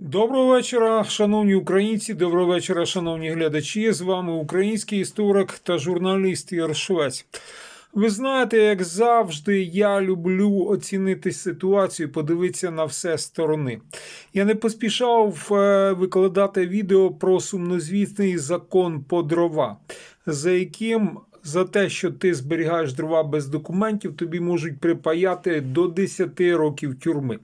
Доброго вечора, шановні українці. Доброго вечора, шановні глядачі. З вами український історик та журналіст Ігор Швець. Ви знаєте, як завжди, я люблю оцінити ситуацію, подивитися на все сторони. Я не поспішав е, викладати відео про сумнозвісний закон по дрова, за яким за те, що ти зберігаєш дрова без документів, тобі можуть припаяти до 10 років тюрми.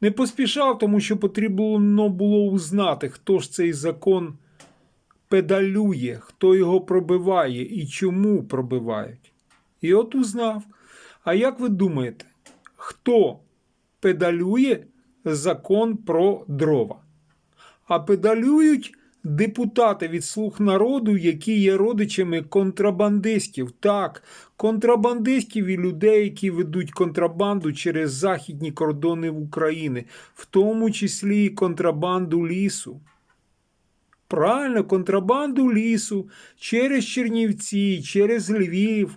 Не поспішав, тому що потрібно було узнати, хто ж цей закон педалює, хто його пробиває і чому пробивають. І от узнав. А як ви думаєте, хто педалює закон про дрова? А педалюють депутати від слуг народу, які є родичами контрабандистів. Так, контрабандистів і людей, які ведуть контрабанду через західні кордони України, в тому числі і контрабанду лісу. Правильно, контрабанду лісу через Чернівці, через Львів.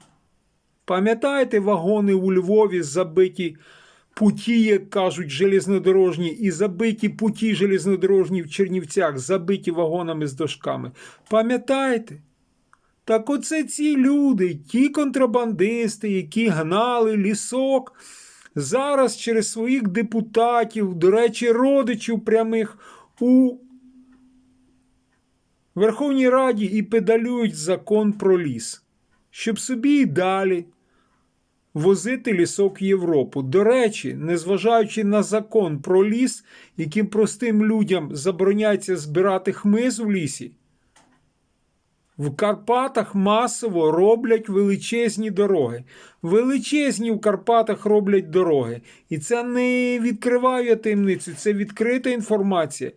Пам'ятаєте вагони у Львові забиті путі, як кажуть, железнодорожні, і забиті путі железнодорожні в Чернівцях, забиті вагонами з дошками. Пам'ятаєте? Так оце ці люди, ті контрабандисти, які гнали лісок, зараз через своїх депутатів, до речі, родичів прямих у Верховній Раді і педалюють закон про ліс, щоб собі і далі возити лісок Європу. До речі, незважаючи на закон про ліс, яким простим людям забороняється збирати хмиз в лісі, в Карпатах масово роблять величезні дороги. Величезні в Карпатах роблять дороги. І це не відкриваю я таємницю, це відкрита інформація.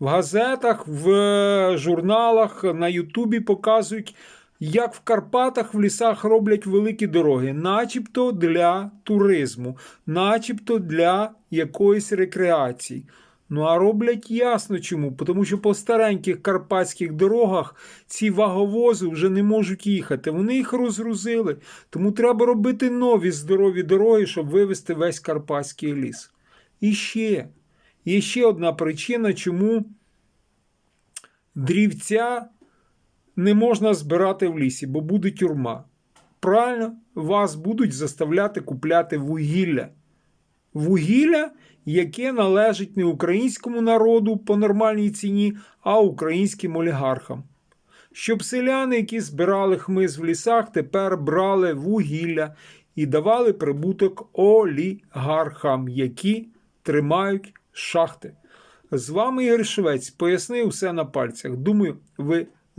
В газетах, в е, журналах, на Ютубі показують, як в Карпатах в лісах роблять великі дороги, начебто для туризму, начебто для якоїсь рекреації. Ну а роблять ясно чому, тому що по стареньких карпатських дорогах ці ваговози вже не можуть їхати. Вони їх розгрузили. Тому треба робити нові здорові дороги, щоб вивезти весь карпатський ліс. І ще є ще одна причина, чому дрівця не можна збирати в лісі, бо буде тюрма. Правильно, вас будуть заставляти купляти вугілля. Вугілля, яке належить не українському народу по нормальній ціні, а українським олігархам. Щоб селяни, які збирали хмиз в лісах, тепер брали вугілля і давали прибуток олігархам, які тримають шахти. З вами Ігор Швець пояснив все на пальцях. Думаю, ви